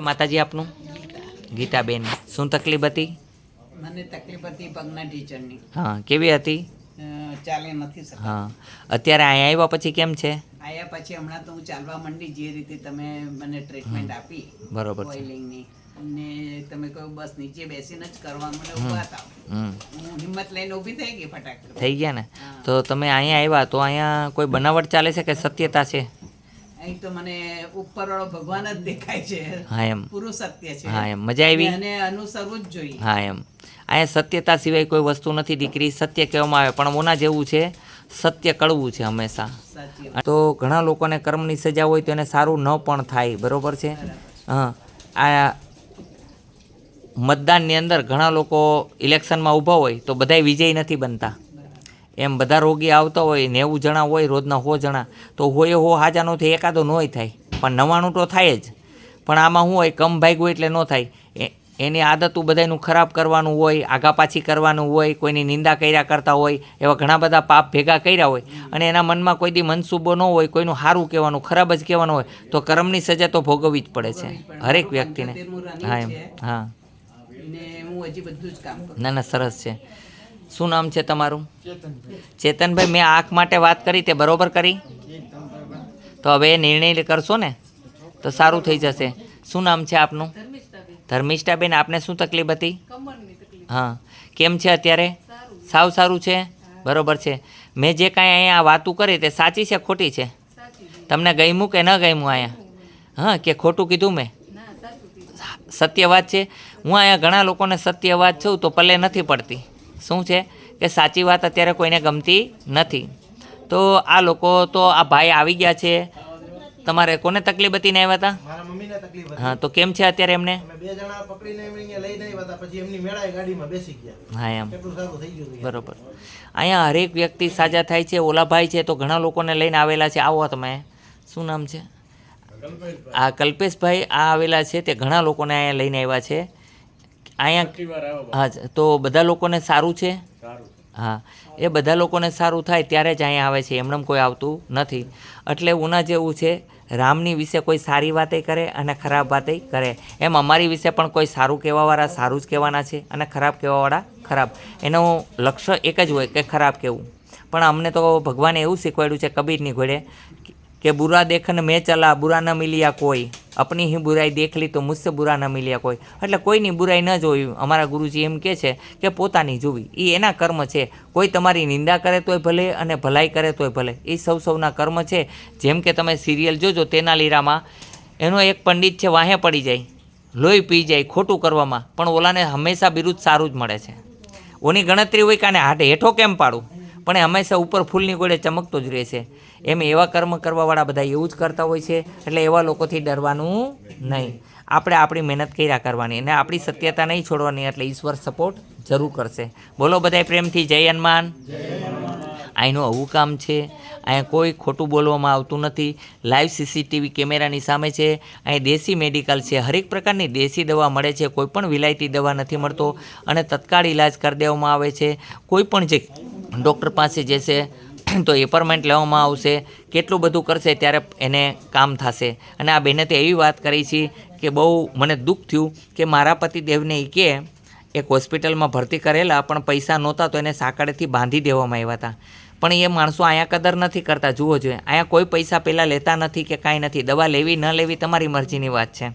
માતાજી આપનું? ગીતાબેન. શું તકલીફ હતી? મને તકલીફ હતી પગના ટીચરની. હા કેવી હતી? ચાલે નથી શકતા. હા. અત્યારે અહીંયા આવ્યા પછી કેમ છે? આવ્યા પછી હમણાં તો હું ચાલવા માંડી જે રીતે તમે મને ટ્રીટમેન્ટ આપી બરોબર ઓઇલિંગની અને તમે કહ્યું બસ નીચે બેસીને જ કરવાનું મને ઊભા હમ. હું હિંમત લઈને ઊભી થઈ ગઈ ફટાક થઈ ગયા ને? તો તમે અહીંયા આવ્યા તો અહીંયા કોઈ બનાવટ ચાલે છે કે સત્યતા છે? અહીં તો મને ઉપરવાળો ભગવાન જ દેખાય છે. હા એમ. પૂરું સત્ય છે. હા એમ. મજા આવી? અને અનુસરવું જ જોઈએ. હા એમ. અહીંયા સત્યતા સિવાય કોઈ વસ્તુ નથી દીકરી. સત્ય કહેવામાં આવે પણ મોના જેવું છે. સત્ય કડવું છે હંમેશા. તો ઘણા લોકોને કર્મની સજા હોય તો એને સારું ન પણ થાય બરોબર છે? હા. આ મતદાનની અંદર ઘણા લોકો ઇલેક્શનમાં ઊભા હોય તો બધાય વિજય નથી બનતા. એમ બધા રોગી આવતા હોય નેવું જણા હોય રોજના સો જણા તો હોય હો હાજાનો થાય એકાદો નોય થાય. પણ નવાણું તો થાય જ. પણ આમાં શું હોય કમ ભાગ્યું એટલે ન થાય. એ- એની આદતું બધાયનું ખરાબ કરવાનું હોય આગા પાછી કરવાનું હોય કોઈની નિંદા કર્યા કરતા હોય એવા ઘણા બધા પાપ ભેગા કર્યા હોય. અને એના મનમાં કોઈ દી મનસૂબો ન હોય કોઈનું સારું કહેવાનું ખરાબ જ કહેવાનું હોય તો કર્મની સજા તો ભોગવવી જ પડે છે હરેક વ્યક્તિને. હા એમ હા. ના ના સરસ છે. શું નામ છે તમારું? ચેતનભાઈ. મેં આંખ માટે વાત કરી તે બરોબર કરી? તો હવે એ નિર્ણય કરશો ને? તો સારું થઈ જશે. શું નામ છે આપનું? ધર્મિષ્ઠાબેન. આપને શું તકલીફ હતી? હા. કેમ છે અત્યારે? સાવ સારું છે? બરોબર છે. મેં જે કાંઈ અહીંયા વાતું કરી તે સાચી છે ખોટી છે? તમને ગમ્યું કે ન ગમ્યું અહીંયા? હા કે ખોટું કીધું મેં? સત્ય વાત છે. હું અહીંયા ઘણા લોકોને સત્ય વાત છું તો પલ્લે નથી પડતી. શું છે? કે સાચી વાત અત્યારે કોઈને ગમતી નથી. તો આ લોકો તો આ ભાઈ આવી ગયા છે. તમારે કોને તકલીફ હતી ને આવ્યા હતા મારા મમ્મીને તકલીફ હતી. હા તો કેમ છે અત્યારે એમને? અમે બે જણા પકડીને એમને અહીંયા લઈને આવ્યા હતા પછી એમની મેળાએ ગાડીમાં બેસી ગયા. હા એમ. કેટલું સારું થઈ ગયું હતું. બરોબર. અહીંયા હરેક વ્યક્તિ સાજા થાય છે ઓલા ભાઈ છે તો ઘણા લોકોને લઈને આવેલા છે. આવો તમે. શું નામ છે? આ કલ્પેશભાઈ આ આવેલા છે તે ઘણા લોકોને અહીંયા લઈને આવ્યા છે. અહીંયા હા તો બધા લોકોને સારું છે? હા. એ બધા લોકોને સારું થાય ત્યારે જ અહીંયા આવે છે. એમણે કોઈ આવતું નથી. એટલે ઉના જેવું છે રામની વિશે કોઈ સારી વાતે કરે અને ખરાબ વાતે કરે. એમ અમારી વિશે પણ કોઈ સારું કહેવાવાળા સારું જ કહેવાના છે અને ખરાબ કહેવાવાળા ખરાબ. એનું લક્ષ્ય એક જ હોય કે ખરાબ કહેવું. પણ અમને તો ભગવાને એવું શીખવાડ્યું છે કબીરની ઘોડે કે બુરા દેખન મેં ચલા બુરા ન મિલિયા કોઈ. અપની હી બુરાઈ દેખલી તો મુજસે બુરા ન મિલ્યા કોઈ. એટલે કોઈની બુરાઈ ન જોવી. અમારા ગુરુજી એમ કહે છે કે પોતાની જોવી. એ એના કર્મ છે. કોઈ તમારી નિંદા કરે તોય ભલે અને ભલાઈ કરે તોય ભલે. એ સૌ સૌના કર્મ છે. જેમ કે તમે સિરિયલ જોજો તેના લીરામાં. એનો એક પંડિત છે, વાહે પડી જાય. લોહી પી જાય ખોટું કરવામાં. પણ ઓલાને હંમેશા બિરુદ સારું જ મળે છે. ઓની ગણતરી હોય કે આને હાટે હેઠો કેમ પાડું? પણ એ હંમેશા ઉપર ફૂલની ગોળે ચમકતો જ રહે છે. એમ એવા કર્મ કરવાવાળા બધા એવું જ કરતા હોય છે, એટલે એવા લોકોથી ડરવાનું નહીં. આપણે આપણી મહેનત કર્યા કરવાની અને આપણી સત્યતા નહીં છોડવાની, એટલે ઈશ્વર સપોર્ટ જરૂર કરશે. બોલો બધાય પ્રેમથી, જય હનુમાન. અહીંનું આવું કામ છે. અહીંયા કોઈ ખોટું બોલવામાં આવતું નથી. લાઈવ સીસીટીવી કેમેરાની સામે છે. અહીં દેશી મેડિકલ છે. હરેક પ્રકારની દેશી દવા મળે છે. કોઈ પણ વિલાયતી દવા નથી મળતો અને તત્કાળ ઇલાજ કરી દેવામાં આવે છે. કોઈ પણ જે ડૉક્ટર પાસે જશે, તો એપોઇન્ટમેન્ટ લેવામાં આવશે, કેટલું બધું કરશે ત્યારે એને કામ થશે. અને આ બહેને તો એવી વાત કરી છે કે બહુ મને દુઃખ થયું કે મારા પતિદેવને એ કે, એક હોસ્પિટલમાં ભરતી કરેલા, પણ પૈસા નહોતા તો એને સાંકળેથી બાંધી દેવામાં આવ્યા હતા. પણ એ માણસો અહીંયા કદર નથી કરતા, જુઓ જોઈએ અહીંયા કોઈ પૈસા પહેલાં લેતા નથી કે કાંઈ નથી, દવા લેવી, ન લેવી તમારી મરજીની વાત છે.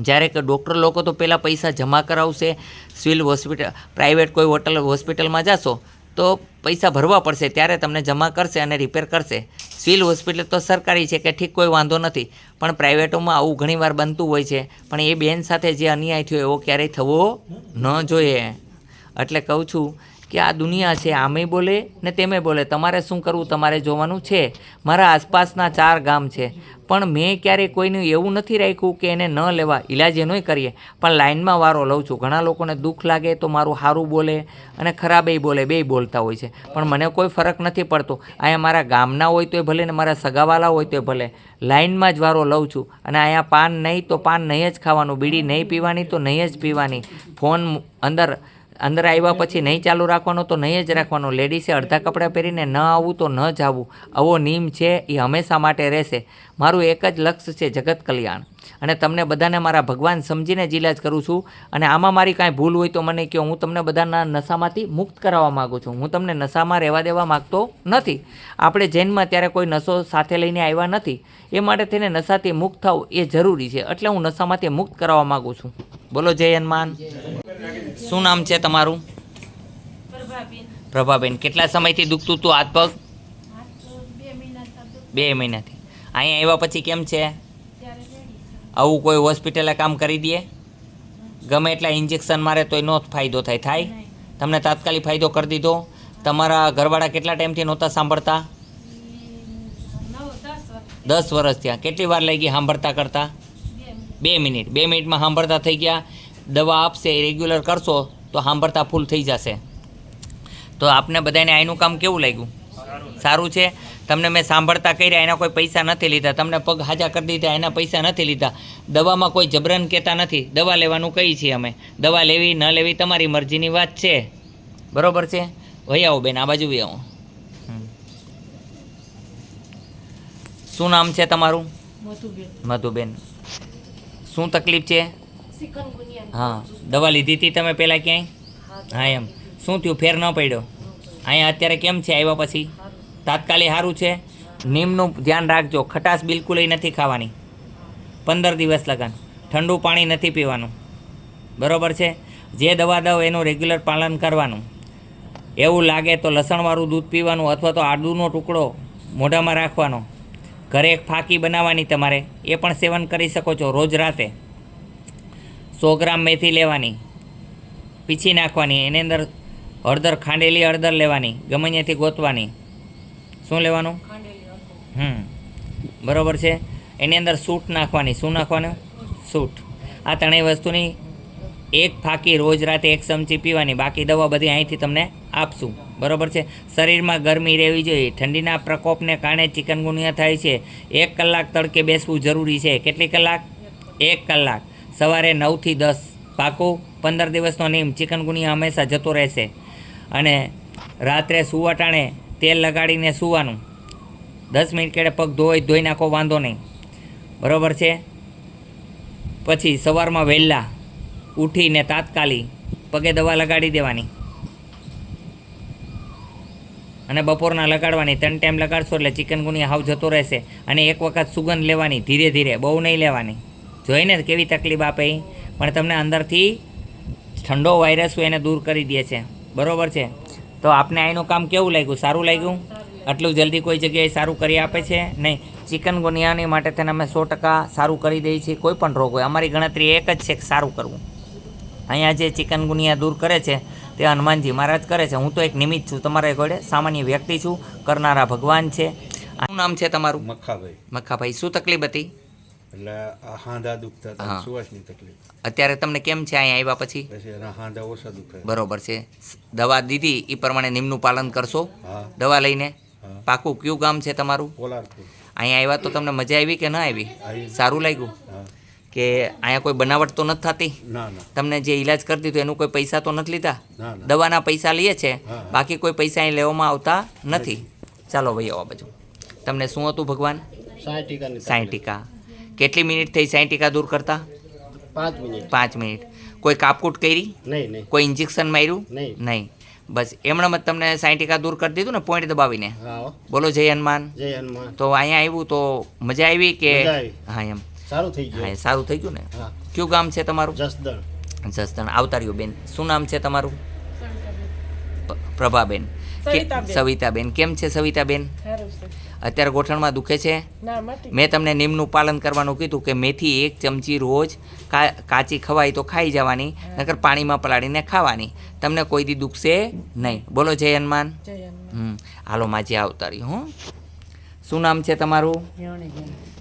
જ્યારે કે ડૉક્ટર લોકો તો પહેલાં પૈસા જમા કરાવશે, સિવિલ હોસ્પિટલ, પ્રાઇવેટ કોઈ હોટલ, હોસ્પિટલમાં જશો તો પૈસા ભરવા પડશે, ત્યારે તમને જમા કરશે અને રિપેર કરશે. સિવિલ હોસ્પિટલ તો સરકારી છે કે ઠીક, કોઈ વાંધો નથી. પણ પ્રાઇવેટોમાં આવું ઘણીવાર બનતું હોય છે. પણ એ બેન સાથે જે અન્યાય થયો, એવો ક્યારેય થવો ન જોઈએ. એટલે કહું છું કે આ દુનિયા છે આમેય બોલે ને તેમે બોલે. તમારે શું કરવું? તમારે જોવાનું છે. મારા આસપાસના ચાર ગામ છે. પણ મેં ક્યારેય કોઈનું એવું નથી રાખ્યું કે એને ન લેવા. ઇલાજ એનોય કરીએ. પણ લાઇનમાં વારો લઉં છું. ઘણા લોકોને દુઃખ લાગે તો મારું સારું બોલે અને ખરાબેય બોલે. બેય બોલતા હોય છે. પણ મને કોઈ ફરક નથી પડતો. અહીંયા મારા ગામના હોય તોય ભલે ને મારા સગાવાલા હોય તોય ભલે. લાઇનમાં જ વારો લઉં છું. અને અહીંયા પાન નહીં તો પાન નહીં જ ખાવાનું. બીડી નહીં પીવાની તો નહીં જ પીવાની. ફોન અંદર અંદર આવ્યા પછી નહીં ચાલુ રાખવાનો તો નહીં જ રાખવાનું. લેડીસે અડધા કપડાં પહેરીને ન આવવું તો ન જ આવો નિયમ છે, એ હંમેશા માટે રહેશે. મારું એક જ લક્ષ્ય છે જગત કલ્યાણ. અને તમને બધાને મારા ભગવાન સમજીને જ ઇલાજ કરું છું. અને આમાં મારી કાંઈ ભૂલ હોય તો મને કહો. હું તમને બધાના નશામાંથી મુક્ત કરાવવા માગું છું. હું તમને નશામાં રહેવા દેવા માગતો નથી. આપણે જૈનમાં ત્યારે કોઈ નશો સાથે લઈને આવ્યા નથી. એ માટે થઈને નશાથી મુક્ત થવું એ જરૂરી છે. એટલે હું નશામાંથી મુક્ત કરાવવા માગું છું. બોલો જય હનુમાન. શું નામ છે તમારું? પ્રભાબેન. કેટલા સમયથી દુખતું હતું હાથ પગ? બે મહિનાથી અહીંયા આવ્યા પછી કેમ છે? આવું કોઈ હોસ્પિટલે કામ કરી દે? ગમે એટલા ઇન્જેક્શન મારે તોય નો ફાયદો થાય. થાય? તમને તાત્કાલિક ફાયદો કરી દીધો? તમારા ઘરવાળા કેટલા ટાઈમથી નહોતા સાંભળતા? દસ વર્ષ. થયા. કેટલી વાર લઈ ગઈ સાંભળતા કરતા? બે મિનિટ. બે મિનિટમાં સાંભળતા થઈ ગયા. દવા આપશે એ રેગ્યુલર કરશો તો સાંભળતા ફૂલ થઈ જશે. તો આપને બધાને આનું કામ કેવું લાગ્યું? સારું છે. તમને મેં સાંભળતા કર્યા એના કોઈ પૈસા નથી લીધા. તમને પગ હાજા કરી દીધા એના પૈસા નથી લીધા. દવામાં કોઈ જબરન કહેતા નથી દવા લેવાનું કહીએ છીએ અમે? દવા લેવી ન લેવી તમારી મરજીની વાત છે. બરોબર છે? વહી આવો બેન આ બાજુ વહી આવો. શું નામ છે તમારું? મધુબેન. શું તકલીફ છે? હા દવા લીધી હતી તમે પહેલાં ક્યાંય? હા એમ. શું થયું? ફેર ન પડ્યો? અહીંયા અત્યારે કેમ છે આવ્યા પછી? તાત્કાલિક સારું છે? નીમનું ધ્યાન રાખજો. ખટાશ બિલકુલ નથી ખાવાની. પંદર દિવસ લગન. ઠંડુ પાણી નથી પીવાનું. બરાબર છે? જે દવા દઉં એનું રેગ્યુલર પાલન કરવાનું. એવું લાગે તો લસણવાળું દૂધ પીવાનું અથવા તો આદુનો ટુકડો મોઢામાં રાખવાનો. ઘરે એક ફાકી બનાવવાની તમારે. એ પણ સેવન કરી શકો છો રોજ રાતે. સો ગ્રામ મેથી લેવાની પીછી નાખવાની એની અંદર હળદર ખાંડેલી હળદર લેવાની ગમે ત્યાંથી ગોતવાની. શું લેવાનું? હમ બરોબર છે. એની અંદર સૂટ નાખવાની શું નાખવાનું? સૂટ. આ ત્રણેય વસ્તુની એક ફાકી રોજ રાતે એક ચમચી પીવાની બાકી દવા બધી અહીંથી તમને આપશું. બરોબર છે. શરીરમાં ગરમી રહેવી જોઈએ. ઠંડીના પ્રકોપને કારણે ચિકનગુનિયા થાય છે. એક કલાક તડકે બેસવું જરૂરી છે. કેટલી કલાક. એક કલાક. સવારે નવથી દસ પાકું, પંદર દિવસનો નિયમ ચિકનગુનિયા હંમેશા જતો રહેશે. અને રાત્રે સુવાટાણે તેલ લગાડીને સૂવાનું. દસ મિનિટ કેડે પગ ધોઈ ધોઈ નાખો, વાંધો નહીં. બરાબર છે? પછી સવારમાં વહેલા ઉઠીને તાત્કાલિક પગે દવા લગાડી દેવાની. અને બપોરના લગાડવાની, ત્રણ ટાઈમ લગાડશો એટલે ચિકનગુનિયા હાવ જતો રહેશે. અને એક વખત સુગંધ લેવાની, ધીરે ધીરે, બહુ નહીં લેવાની. જોઈને કેવી તકલીફ આપે પણ તમને અંદરથી ઠંડો વાયરસ હોય એને દૂર કરી દે છે. બરાબર છે? તો આપને આનું કામ કેવું લાગ્યું? સારું લાગ્યું? આટલું જલ્દી કોઈ જગ્યાએ સારું કરી આપે છે? નહીં. ચિકનગુનિયાની માટે તેને અમે સો ટકા સારું કરી દઈએ છીએ. કોઈ પણ રોગ હોય. અમારી ગણતરી એક જ છે કે સારું કરવું. અહીંયા જે ચિકનગુનિયા દૂર કરે છે તે હનુમાનજી મહારાજ કરે છે. હું તો એક નિમિત્ત છું. તમારા ઘોડે સામાન્ય વ્યક્તિ છું. કરનારા ભગવાન છે. શું નામ છે તમારું? મખાભાઈ મખાભાઈ શું તકલીફ હતી? એટલે હાંધા દુખતા હતા સુવાસની તકલીફ. અત્યારે તમને કેમ છે અહીંયા આવ્યા પછી? પછી એના હાંધા ઓછા દુખે બરોબર છે. દવા દીધી એ પ્રમાણે નિમનું પાલન કરશો? દવા લઈને? પાકું કયું ગામ છે તમારું? અહીંયા આવ્યા તો તમને મજા આવી કે ન આવી. સારું લાગ્યું? કે અહીંયા કોઈ બનાવટ તો નથી થતી? ના ના. તમને જે ઈલાજ કરી હતું એનું કોઈ પૈસા તો નથી લીધા? ના ના. દવાના પૈસા લઈએ છે બાકી કોઈ પૈસા અહીં લેવામાં આવતા નથી? ચાલો ભાઈ આવા બાજુ. તમને શું હતું ભગવાન? સાંઈ ટીકા. કેટલી મિનિટ થઈ સાઠ ટીકા દૂર કરતા? પાંચ મિનિટ. પાંચ મિનિટ. કોઈ કાપકૂટ કરી? નહીં નહીં. કોઈ ઇન્જેક્શન માર્યું? નહીં. નહીં. બસ એમણે મત તમને સાઠ ટીકા દૂર કરી દીધું ને પોઈન્ટ દબાવીને? બોલો જય હનુમાન. જય હનુમાન. તો અહીંયા આવ્યું તો મજા આવી કે? હા એમ. સારું થઈ હા ગયું એ સારું થઈ ગયું ને? કયું ગામ છે તમારું? જસદણ. જસદણ. આવતા રહ્યું બેન. શું નામ છે તમારું? પ્રભાબેન. સવિતાબેન. કેમ છે સવિતાબેન? અત્યારે ગોઠણમાં દુખે છે? મેં તમને નિમનું પાલન કરવાનું કીધું કે મેથી એક ચમચી રોજ કાચી ખવાય તો ખાઈ જવાની નકર પાણીમાં પલાળીને ખાવાની. તમને કોઈ દી દુખશે નહીં. બોલો જય હનુમાન. હમ. હાલો માજી આવતા રહ્યો હું. શું નામ છે તમારું?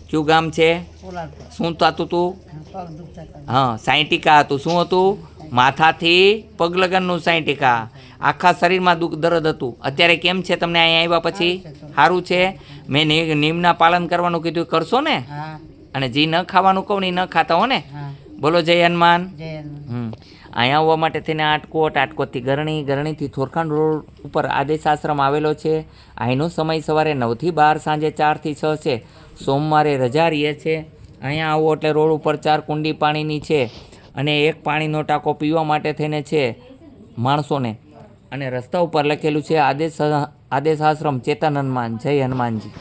કયું ગામ છે? શું થતું તું? હા સાયન્ટિકા હતું. શું હતું? માથાથી પગ લગનનું સાયન્ટિકા આખા શરીરમાં દુઃખ દર્દ હતું. અત્યારે કેમ છે તમને અહીંયા આવ્યા પછી? સારું છે મેં નિયમના પાલન કરવાનું કીધું કરશો ને? અને જે ન ખાવાનું કહું ને એ ન ખાતા હો ને? બોલો જય હનુમાન. હમ. અહીંયા આવવા માટે થઈને આટકોટ આટકોટથી ગરણી ગરણીથી થોરખાંડ રોડ ઉપર આદેશ આશ્રમ આવેલો છે. અહીંનો સમય સવારે નવથી બાર સાંજે ચારથી છ છે. સોમવારે રજા રહીએ છે. અહીંયા આવો એટલે રોડ ઉપર ચાર કુંડી પાણીની છે અને એક પાણીનો ટાંકો પીવા માટે થઈને છે માણસોને. અને રસ્તા ઉપર લખેલું છે આદેશ આદેશ આશ્રમ ચેતન હનુમાન જય હનુમાનજી.